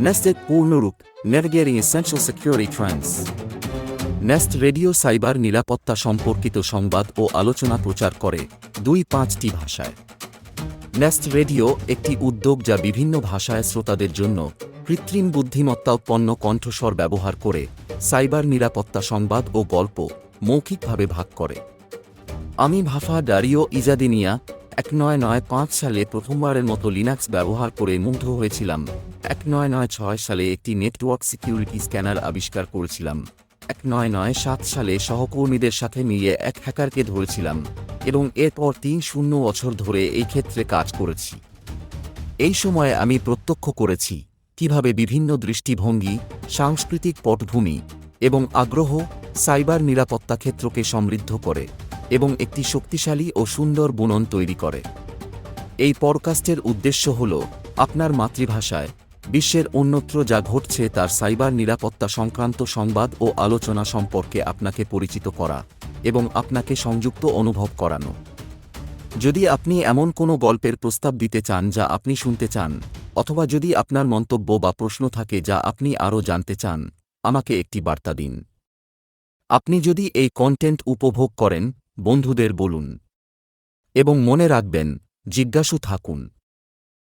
নেস্টের পূর্ণরূপ navigating essential security trends NEST radio cyber নিরাপত্তা সম্পর্কিত সংবাদ ও আলোচনা প্রচার করে দুই পাঁচটি ভাষায় নেস্ট রেডিও একটি উদ্যোগ যা বিভিন্ন ভাষায় শ্রোতাদের জন্য কৃত্রিম বুদ্ধিমত্তা উৎপন্ন কণ্ঠস্বর ব্যবহার করে সাইবার নিরাপত্তা সংবাদ ও গল্প মৌখিকভাবে ভাগ করে আমি ভাফা ডারিও ইজাদিনিয়া এক নয় নয় পাঁচ সালে প্রথমবারের মতো লিনাক্স ব্যবহার করে মুগ্ধ হয়েছিলাম। এক নয় নয় ছয় সালে একটি নেটওয়ার্ক সিকিউরিটি স্ক্যানার আবিষ্কার করেছিলাম। এক নয় নয় সাত সালে সহকর্মীদের সাথে মিলিয়ে এক হ্যাকারকে ধরেছিলাম এবং এরপর তিন শূন্য বছর ধরে এই ক্ষেত্রে কাজ করেছি। এই সময়ে আমি প্রত্যক্ষ করেছি কীভাবে বিভিন্ন দৃষ্টিভঙ্গি, সাংস্কৃতিক পটভূমি এবং আগ্রহ, সাইবার নিরাপত্তা ক্ষেত্রকে সমৃদ্ধ করে। এবং একটি শক্তিশালী ও সুন্দর বুনন তৈরি করে। এই পডকাস্টের উদ্দেশ্য হল, আপনার মাতৃভাষায় বিশ্বের অন্যত্র যা ঘটছে তার সাইবার নিরাপত্তা সংক্রান্ত সংবাদ ও আলোচনা সম্পর্কে আপনাকে পরিচিত করা এবং আপনাকে সংযুক্ত অনুভব করানো। যদি আপনি এমন কোনো গল্পের প্রস্তাব দিতে চান যা আপনি শুনতে চান, অথবা যদি আপনার মন্তব্য বা প্রশ্ন থাকে যা আপনি আরও জানতে চান, আমাকে একটি বার্তা দিন। আপনি যদি এই কন্টেন্ট উপভোগ করেন বন্ধুদের বলুন এবং মনে রাখবেন জিজ্ঞাসু থাকুন।